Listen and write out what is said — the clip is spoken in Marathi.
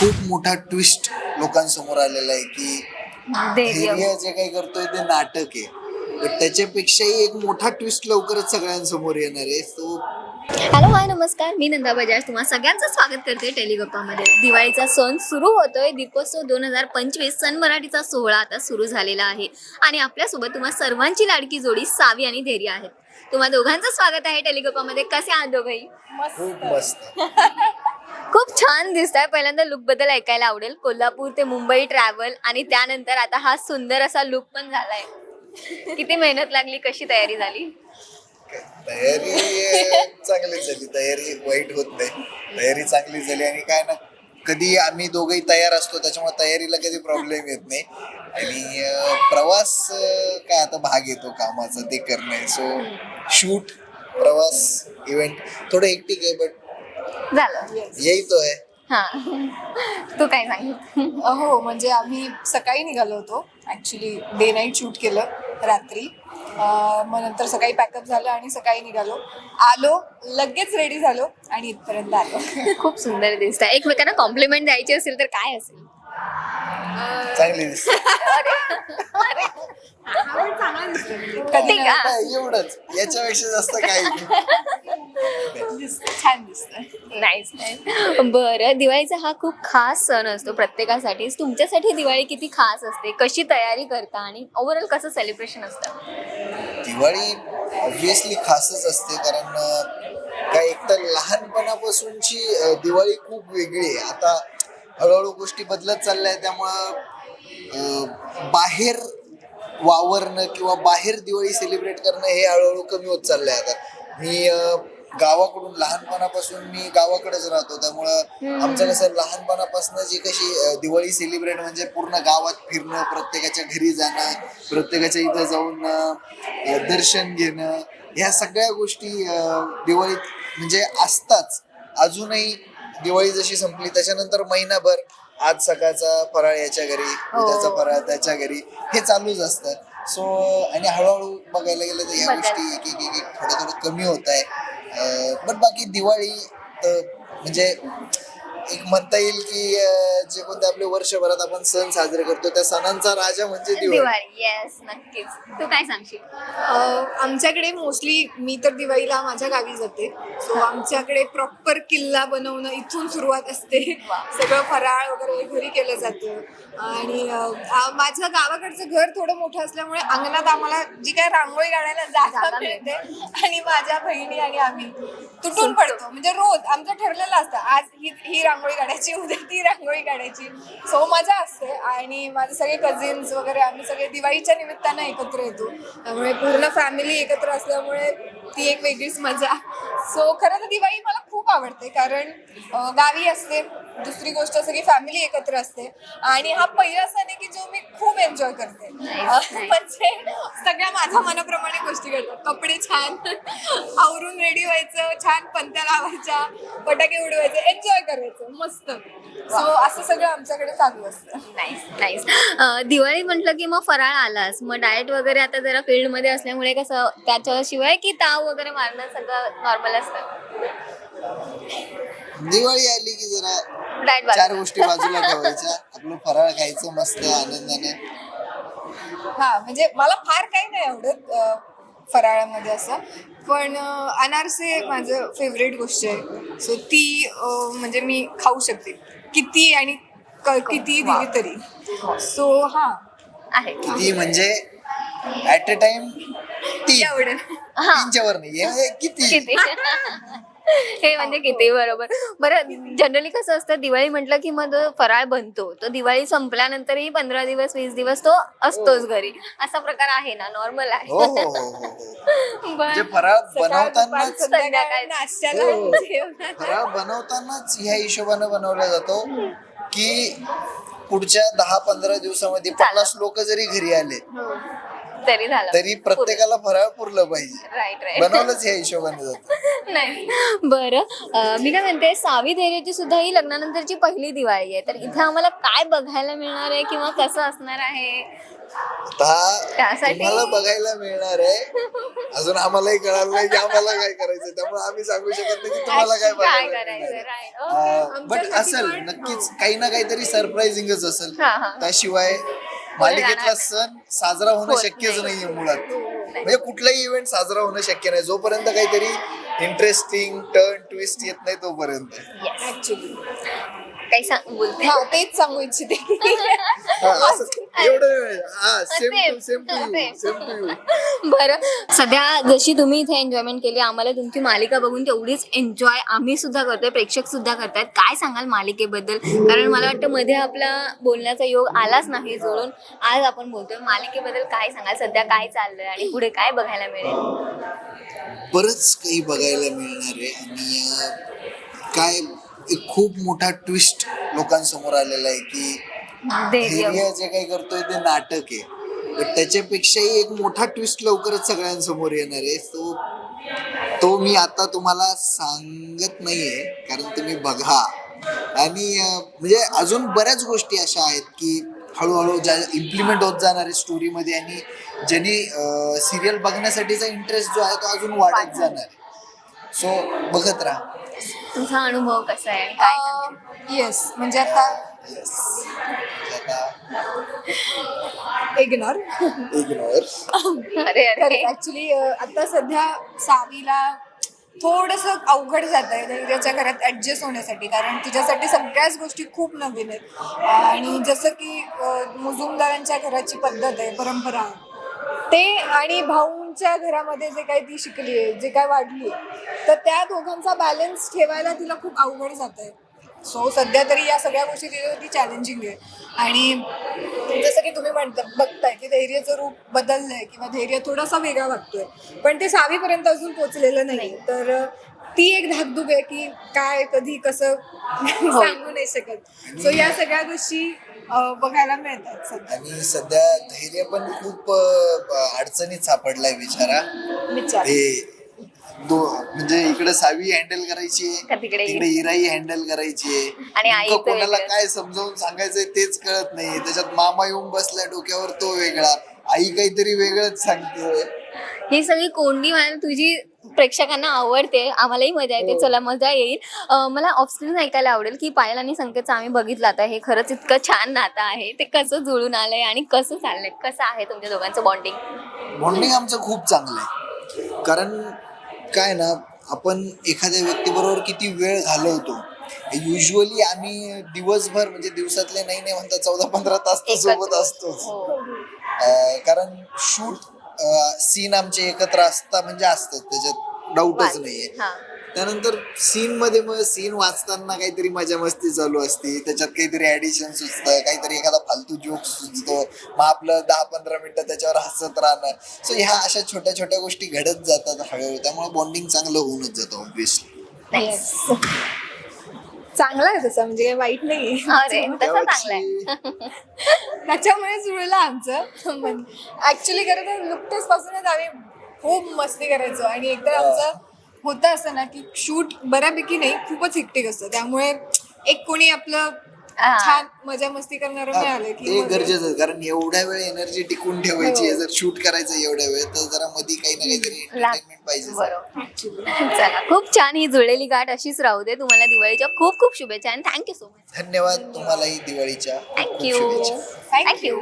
खूप मोठा ट्विस्ट लोकांसमोर आलेला आहे की धैर्य जे काही करतोय ते नाटक आहे. पण त्याच्यापेक्षाही एक मोठा ट्विस्ट लवकरच सगळ्यांसमोर येणार आहे. तो हॅलो हाय नमस्कार. मी नंदा बजाज. तुम्हा सगळ्यांचं स्वागत करते टेलिगप्पामध्ये. दिवाळीचा सण सुरू होतोय. दीपोत्सव दोन हजार पंचवीस सण मराठीचा सोहळा आता सुरू झालेला आहे. आणि आपल्यासोबत तुम्हा सर्वांची लाडकी जोडी सावी आणि धैर्य आहेत. तुम्हा दोघांचं स्वागत आहे टेलिगप्पामध्ये. कसे आहात दोघंही? खूप मस्त. खूप छान दिसत आहे पहिल्यांदा लुकबद्दल ऐकायला आवडेल. कोल्हापूर ते मुंबई ट्रॅव्हल आणि त्यानंतर आता हा सुंदर असा लुक पण झालाय. किती मेहनत लागली कशी तयारी झाली? तयारी चांगली झाली. तयारी वाईट होत नाही. तयारी चांगली झाली आणि काय ना कधी आम्ही दोघेही तयार असतो त्याच्यामुळे तयारीला कधी प्रॉब्लेम येत नाही. आणि प्रवास काय आता भाग येतो कामाचा ते करणे. सो शूट प्रवास इव्हेंट थोडं एकटीक आहे बट झालं. यही तो है. हा तू काय सांगितलं हो म्हणजे आम्ही सकाळी निघालो होतो. ॲक्च्युली डे नाईट शूट केलं रात्री. अं, मग नंतर सकाळी पॅकअप झालं आणि सकाळी निघालो. आलो लगेच रेडी झालो आणि इथपर्यंत आलो. खूप सुंदर दिसत आहे एकमेकांना कॉम्प्लिमेंट द्यायची असेल तर काय असेल? चांगली दिसते. कधी. काय, एवढंच. याच्यापेक्षा जास्त काही नाही. छान दिसतं नाईस नाईस बरं दिवाळीचा हा खूप खास सण असतो प्रत्येकासाठी. तुमच्यासाठी दिवाळी किती खास असते? कशी तयारी करता आणि ओव्हरऑल कसं सेलिब्रेशन असतं? दिवाळी ऑब्विसली खासच असते कारण काय एकतर लहानपणापासूनची दिवाळी खूप वेगळी आहे. आता हळूहळू गोष्टी बदलत चालल्या आहेत. त्यामुळं बाहेर वावरणं किंवा बाहेर दिवाळी सेलिब्रेट करणं हे हळूहळू कमी होत चाललंय आता. मी गावाकडून लहानपणापासून मी गावाकडेच राहतो. त्यामुळं आमचं कसं लहानपणापासून जी कशी दिवाळी सेलिब्रेट म्हणजे पूर्ण गावात फिरणं प्रत्येकाच्या घरी जाणं प्रत्येकाच्या इथं जाऊन दर्शन घेणं ह्या सगळ्या गोष्टी दिवाळीत म्हणजे असताच. अजूनही दिवाळी जशी संपली त्याच्यानंतर महिनाभर आज सकाळचा फराळ याच्या घरी उद्याचा फराळ त्याच्या घरी हे चालूच असतं. सो आणि हळूहळू बघायला गेलं तर ह्या बदल. गोष्टी एक एक एक एक थोडं थोडं कमी होत आहे. पण बाकी दिवाळी म्हणजे एक म्हणता येईल की जे कोणते आपले वर्षभरात आपण सण साजरे करतो त्या सणांचा राजा म्हणजे दिवाळी. येस नक्कीच. तू काय सांगशील? आमच्याकडे मोस्टली मी तर दिवाळीला माझ्या गावी जाते. सो आमच्याकडे प्रॉपर किल्ला बनवणं इथून सुरुवात असते. सगळं फराळ वगैरे घरी केलं जातं. आणि माझं गावाकडचं घर थोडं मोठं असल्यामुळे अंगणात आम्हाला जी काय रांगोळी काढायला जागा मिळते आणि माझ्या बहिणी आणि आम्ही तुटून पडतो. म्हणजे रोज आमचं ठरलेलं असतं आज ही ही रांगोळी काढायची उद्या ती रांगोळी काढायची. सो मजा असते. आणि माझे सगळे कझिन्स वगैरे आम्ही सगळे दिवाळीच्या निमित्तानं एकत्र येतो. त्यामुळे पूर्ण फॅमिली एकत्र असल्यामुळे ती एक वेगळीच मजा. सो खरं तर दिवाळी मला खूप आवडते. कारण गावी असते. दुसरी गोष्ट सगळी फॅमिली एकत्र असते. आणि हा पहिला सण आहे की जो मी खूप एन्जॉय करते. म्हणजे सगळ्या माझ्या मनाप्रमाणे गोष्टी घडतात कपडे छान आवरून रेडी व्हायचं छान पंत्या लावायच्या फटाके उडवायचे एन्जॉय करायचं मस्त. सो असं सगळं आमच्याकडे चालू असतं. नाईस नाईस दिवाळी म्हटलं की मग फराळ आलाच मग डाएट वगैरे आता जरा फील्डमध्ये असल्यामुळे कसं त्याच्याशिवाय की ताव वगैरे मारणं सगळं नॉर्मल असतं? दिवाळी आली की जरा चार गोष्टी बाजूला ठेवायच्या. आपलं फराळ खायचं मस्त आनंदाने. हा म्हणजे मला फार काही नाही आवडत अं, फराळामध्ये असं. पण अं, अनारसे माझं फेवरेट गोष्ट आहे. सो ती अं, म्हणजे मी खाऊ शकते. किती आणि क- किती दिली तरी. सो हा. आहे. किती म्हणजे ऍट अ टाइम तीन. एवढं. तीनच्या वर नाही हे म्हणजे किती? किती? हे म्हणजे किती बरोबर. बरं जनरली कसं असतं दिवाळी म्हटलं की मग तो फराळ बनतो. तो दिवाळी संपल्यानंतरही पंधरा दिवस वीस दिवस तो असतोच घरी. असा प्रकार आहे ना नॉर्मल हो आहे. हो हो हो हो म्हणजे बरं. फराळ बनवतानाच संध्याकाळ, संध्याकाळ. नाश्त्याला हो. जेवणाला. फराळ बनवतानाच ह्या हिशोबाने बनवला जातो की पुढच्या दहा पंधरा दिवसामध्ये पन्नास लोक जरी घरी आले तरी झालं. तरी प्रत्येकाला फराळ पुरलं पाहिजे. राईट राईट बनवलंच या हिशोबाने जातं. नाही. बरं. अं, मी काय म्हणते सावी धैर्याची सुद्धा ही लग्नानंतरची पहिली दिवाळी आहे. तर इथे आम्हाला काय बघायला मिळणार आहे किंवा कसं असणार आहे? आता त्यासाठी- तुम्हाला बघायला मिळणार आहे. अजून आम्हालाही कळालं नाही की आम्हाला काय करायचं त्यामुळे आम्ही सांगू शकत नाही की तुम्हाला काय काय बघायला करायचं बट असेल नक्कीच. काही ना काहीतरी सरप्राइझिंगच असेल. हा, हा. त्याशिवाय मालिकेतला. सण साजरा होणं शक्यच नाही. नाहीये मुळात. म्हणजे कुठलाही इव्हेंट साजरा होणं शक्य नाही. जोपर्यंत काहीतरी इंटरेस्टिंग टर्न ट्विस्ट येत नाही तोपर्यंत. ऍक्च्युली काही सांग बोलते. हा तेच सांगू इच्छिते हा, असं एवढं हा same Same. To same to you Same. Same to you बरं. सध्या जशी तुम्ही इथे एन्जॉयमेंट केली आम्हाला तुमची मालिका बघून तेवढीच एन्जॉय आम्ही सुद्धा करतोय प्रेक्षक सुद्धा करतायत काय सांगाल मालिकेबद्दल? कारण मला वाटतं मध्ये आपला बोलण्याचा योग आलाच नाही जोडून. आज आपण बोलतोय. मालिकेबद्दल काय सांगाल? सध्या काय चाललंय आणि पुढे काय बघायला मिळेल? बरंच काही बघायला मिळणार आहे. आणि काय एक खूप मोठा ट्विस्ट लोकांसमोर आलेला आहे की धैर्य. धैर्य जे काही करतोय ते नाटक आहे. पण त्याच्यापेक्षाही एक मोठा ट्विस्ट लवकरच सगळ्यांसमोर येणार आहे. तो तो मी आता तुम्हाला सांगत नाहीये कारण तुम्ही बघा. आणि अं, म्हणजे अजून बऱ्याच गोष्टी अशा आहेत की हळूहळू ज्या इम्प्लिमेंट होत जाणार आहे स्टोरीमध्ये आणि ज्यांनी सिरियल बघण्यासाठीचा इंटरेस्ट जो आहे तो अजून वाढत जाणार आहे. सो बघत राहा. तुझा अनुभव कसा आहे? आणि काय सांगशील? येस म्हणजे आता इग्नोर इग्नोर अरे अरे. ऍक्च्युली आता सध्या सावीला थोडस अवघड जात आहे धैर्याच्या घरात ऍडजस्ट होण्यासाठी. कारण तिच्यासाठी सगळ्याच गोष्टी खूप नवीन आहेत. आणि जसं की मुजुमदारांच्या घराची पद्धत आहे परंपरा. आहे ते आणि भाऊंच्या घरामध्ये जे काही ती शिकली आहे जे काय वाढली आहे तर त्या दोघांचा बॅलन्स ठेवायला तिला खूप अवघड जात आहे सो सध्या तरी या सगळ्या गोष्टी तिच्यासाठी चॅलेंजिंग आहे. आणि जसं की तुम्ही म्हणता बघताय की धैर्याचं रूप बदललंय किंवा धैर्य थोडासा वेगळा वागतोय पण ते सावीपर्यंत अजून पोचलेलं नाही. तर ती एक धाकधूक आहे की काय कधी कसं सांगू नाही शकत. सो या सगळ्या गोष्टी बघायला मिळतात सध्या. आणि सध्या धैर्य पण खूप अडचणीत सापडलाय बिचारा. विचार हे दो म्हणजे इकडे सावी हँडल करायची का तिकडे? तिकडे इराई हँडल करायची आणि नेमकं आईचं कोणाला वेगळं. काय समजावून सांगायचंय तेच कळत नाही. त्याच्यात मामा येऊन बसलाय डोक्यावर तो वेगळा. आई काहीतरी वेगळंच सांगते. ही सगळी कोंडी मला तुझी प्रेक्षकांना आवडते. आम्हालाही मजा येते. चला मजा येईल. अं, मला ऑफस्क्रीन ऐकायला आवडेल की पायल आणि संकेतचं आम्ही बघितलं आता. हे खरंच इतकं छान नातं आहे. ते कसं जुळून आलंय आणि कसं चाललंय? कसं आहे तुमच्या दोघांचं बॉन्डिंग बॉन्डिंग आमचं खूप चांगलं आहे. कारण काय ना आपण एखाद्या व्यक्तीबरोबर किती वेळ घालवतो? युजली आम्ही दिवसभर म्हणजे दिवसातले नाही नाही म्हणता चौदा पंधरा तास तर सोबत असतोच. हो. कारण शूट सीन आमचे एकत्र असता म्हणजे असतात त्याच्यात डाऊटच नाहीये. हा. त्यानंतर सीन मध्ये मग सीन वाचताना काहीतरी मजा मस्ती चालू असते. त्याच्यात काहीतरी ऍडिशन सुचतं काहीतरी एखादा फालतू जोक सुचतो. मग आपलं दहा पंधरा मिनिटं त्याच्यावर हसत राहणं. सो ह्या अशा छोट्या छोट्या गोष्टी घडत जातात हळूहळू. त्यामुळे बॉन्डिंग चांगलं होऊनच जातं ऑब्विसली. चांगला आहे तसं म्हणजे काही वाईट नाही अरे तसं त्याच्यामुळे जुळलं आमचं. ऍक्च्युली खरं तर नुकतेच पासूनच आम्ही खूप मस्ती करायचो. आणि एकतर आमचं होतं असं ना की शूट बऱ्यापैकी नाही खूपच हिक्टिक असतं. त्यामुळे एक कोणी आपलं हा. छान मजा मस्ती करणार मिळालं की मग- गरजेचं आहे कारण एवढ्या वेळ एनर्जी टिकून ठेवायची आहे जर शूट करायचं एवढ्या वेळ तर जरा मध्ये काही ना काहीतरी एंटरटेनमेंट पाहिजे. बरोबर. चला खूप छान ही जुळलेली गाठ अशीच राहू दे. तुम्हाला दिवाळीच्या खूप खूप शुभेच्छा आणि थँक्यू सो मच धन्यवाद तुम्हालाही दिवाळीच्या खूप खूप थँक्यू शुभेच्छा. थँक्यू